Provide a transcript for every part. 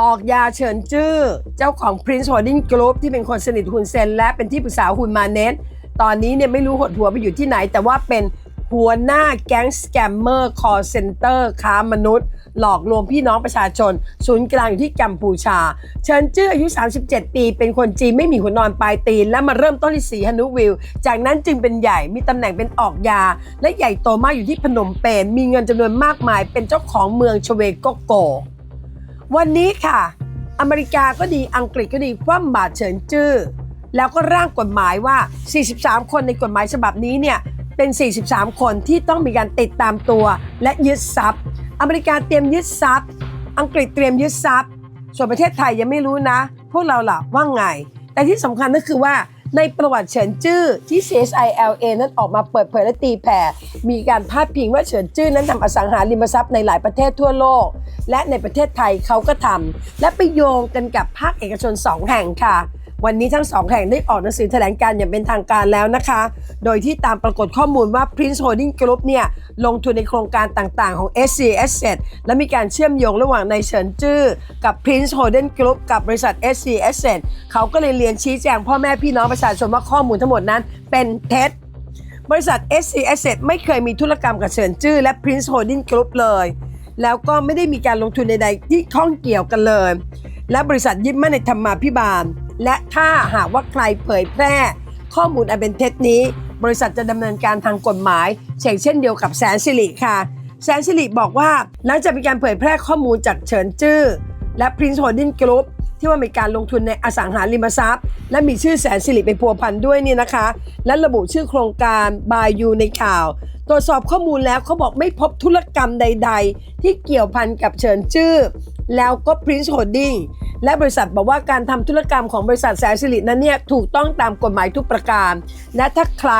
ออกยาเฉินจื้อ เจ้าของ Prince Holding Group ที่เป็นคนสนิทฮุนเซน และเป็นที่ปรึกษาฮุนมาเนตตอนนี้เนี่ยไม่รู้หดหัวไปอยู่ที่ไหน แต่ว่าเป็นหัวหน้าแก๊งสแกมเมอร์คอร์เซนเตอร์ค้ามนุษย์ หลอกลวงพี่น้องประชาชน ศูนย์กลางอยู่ที่กัมพูชาเฉินจื้ออายุ 37 ปี เป็นคนจีนไม่มีหัวนอนปลายตีน และมาเริ่มต้นที่สีฮานุวิวจากนั้นจึงเป็นใหญ่มีตำแหน่งเป็นออกยา และใหญ่โตมากอยู่ที่พนมเปญมีเงินจำนวนมากมาย เป็นเจ้าของเมืองชเวโกโก วันนี้ค่ะ อเมริกาก็ดีอังกฤษก็ดีคว่ำบาตรเฉินจื้อแล้วก็ร่างกฎหมายว่า 43 คนในกฎหมายฉบับนี้เนี่ยเป็น 43 คนที่ต้องมีการติดตามตัว และยึดทรัพย์ อเมริกาเตรียมยึดทรัพย์ อังกฤษเตรียมยึดทรัพย์ ส่วนประเทศไทยยังไม่รู้นะ พวกเราล่ะว่าไง แต่ที่สำคัญก็คือว่า ในประวัติเฉินจื้อที่ CSILA นั้นออกมาเปิดเผยและตีแผ่ มีการพาดพิงว่าเฉินจื้อนั้นทำอสังหาริมทรัพย์ในหลายประเทศทั่วโลก และในประเทศไทยเขาก็ทำและไปโยงกันกับภาคเอกชน 2 แห่งค่ะ วันนี้ทั้งสองแห่งได้ออกหนังสือแถลงการอย่างเป็นทางการแล้วนะคะ โดยที่ตามปรากฏข้อมูลว่า Prince Holding Group เนี่ยลงทุนในโครงการต่างๆ ของ SC Asset และมีการเชื่อมโยงระหว่างในายเฉินจื้อ กับ Prince Holding Group กับบริษัท SC Asset เขาก็เลยเรียนชี้แจงพ่อแม่พี่น้องประชาชนว่าข้อมูลทั้งหมดนั้นเป็นเท็จบริษัท SC Asset ไม่เคยมีธุรกรรมกับเฉินจื้อและ Prince Holding Group เลย แล้วก็ไม่ได้มีการลงทุนใดๆที่ข้องเกี่ยวกันเลย และบริษัทยึดมั่นในธรรมาภิบาล และถ้าหากว่าใครเผยแพร่ ข้อมูลอันเป็นเท็จนี้ บริษัทจะดำเนินการทางกฎหมายเช่นเช่นเดียวกับแสนสิริค่ะ แสนสิริบอกว่าหลังจากมีการเผยแพร่ข้อมูลจากเฉินจื้อและ Prince Holding Group ที่ว่ามีการลงทุนในอสังหาริมทรัพย์ และมีชื่อแสนสิริไปพัวพันด้วยเนี่ยนะคะ และระบุชื่อโครงการบายยูในข่าว ตรวจสอบข้อมูลแล้วเขาบอกไม่พบธุรกรรมใด ๆ ที่เกี่ยวพันกับเฉินจื้อแล้วก็ Prince Holding และบริษัทบอกว่าการทำธุรกรรมของบริษัทแสนสิรินั้นเนี่ยถูกต้องตามกฎหมายทุกประการ และถ้าใคร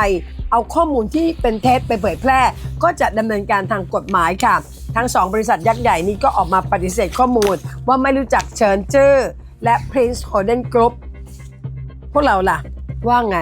เอาข้อมูลที่เป็นเท็จไปเผยแพร่ ก็จะดำเนินการทางกฎหมายค่ะ ทั้งสองบริษัทยักษ์ใหญ่นี้ก็ออกมาปฏิเสธข้อมูล ว่าไม่รู้จักเฉินจื้อ และ Prince Holden Group พวกเราล่ะ ว่าไง